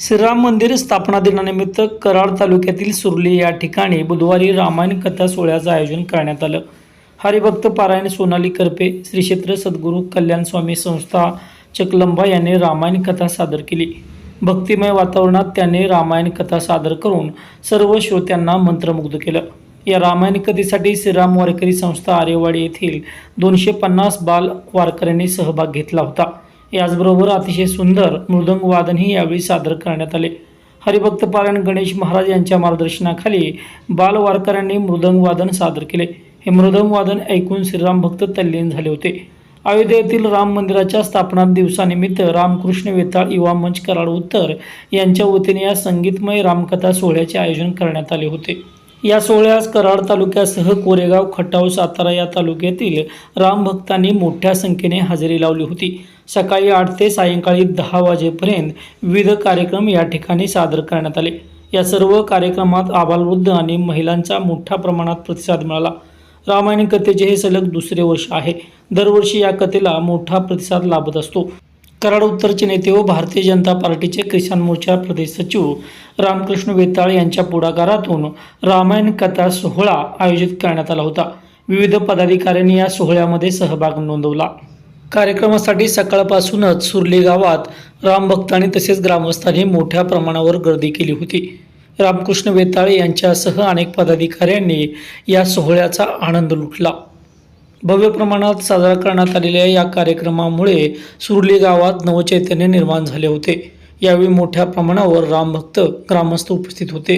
श्रीराम मंदिर स्थापना दिनानिमित्त कराड तालुक्यातील सुरली या ठिकाणी बुधवारी रामायण कथा सोहळ्याचं आयोजन करण्यात आलं. हरिभक्त पारायण सोनाली करपे श्री क्षेत्र सद्गुरू कल्याण स्वामी संस्था चकलंबा यांनी रामायण कथा सादर केली. भक्तिमय वातावरणात त्यांनी रामायण कथा सादर करून सर्व श्रोत्यांना मंत्रमुग्ध केलं. या रामायण कथेसाठी श्रीराम वारकरी संस्था आरेवाडी येथील दोनशे पन्नास बाल वारकऱ्यांनी सहभाग घेतला होता. याचबरोबर अतिशय सुंदर मृदंग वादनही यावेळी सादर करण्यात आले. हरिभक्त पारायण गणेश महाराज यांच्या मार्गदर्शनाखाली बालवारकऱ्यांनी मृदंगवादन मृदंग वादन सादर केले. हे मृदंग वादन ऐकून श्रीराम भक्त तल्लीन झाले होते. अयोध्येतील राम मंदिराच्या स्थापना दिवसानिमित्त रामकृष्ण वेताळ युवा मंच कराड उत्तर यांच्या वतीने या संगीतमय रामकथा सोहळ्याचे आयोजन करण्यात आले होते. या सोहळ्यास कराड तालुक्यासह कोरेगाव खटाव सातारा या तालुक्यातील रामभक्तांनी मोठ्या संख्येने हजेरी लावली होती. सकाळी आठ ते सायंकाळी दहा वाजेपर्यंत विविध कार्यक्रम या ठिकाणी सादर करण्यात आले. या सर्व कार्यक्रमात आबालवृद्ध आणि महिलांचा मोठ्या प्रमाणात प्रतिसाद मिळाला. रामायण कथेचे हे सलग दुसरे वर्ष आहे. दरवर्षी या कथेला मोठा प्रतिसाद लाभत असतो. कराड उत्तरचे नेते व भारतीय जनता पार्टीचे किसान मोर्चा प्रदेश सचिव रामकृष्ण वेताळ यांच्या पुढाकारातून रामायण कथा सोहळा आयोजित करण्यात आला होता. विविध पदाधिकाऱ्यांनी या सोहळ्यामध्ये सहभाग नोंदवला. कार्यक्रमासाठी सकाळपासूनच सुर्ली गावात रामभक्तांनी तसेच ग्रामस्थांनी मोठ्या प्रमाणावर गर्दी केली होती. रामकृष्ण वेताळे यांच्यासह अनेक पदाधिकाऱ्यांनी या सोहळ्याचा आनंद लुटला. भव्य प्रमाणात साजरा करण्यात आलेल्या या कार्यक्रमामुळे सुर्ली गावात नवचैतन्य निर्माण झाले होते. यावेळी मोठ्या प्रमाणावर रामभक्त ग्रामस्थ उपस्थित होते.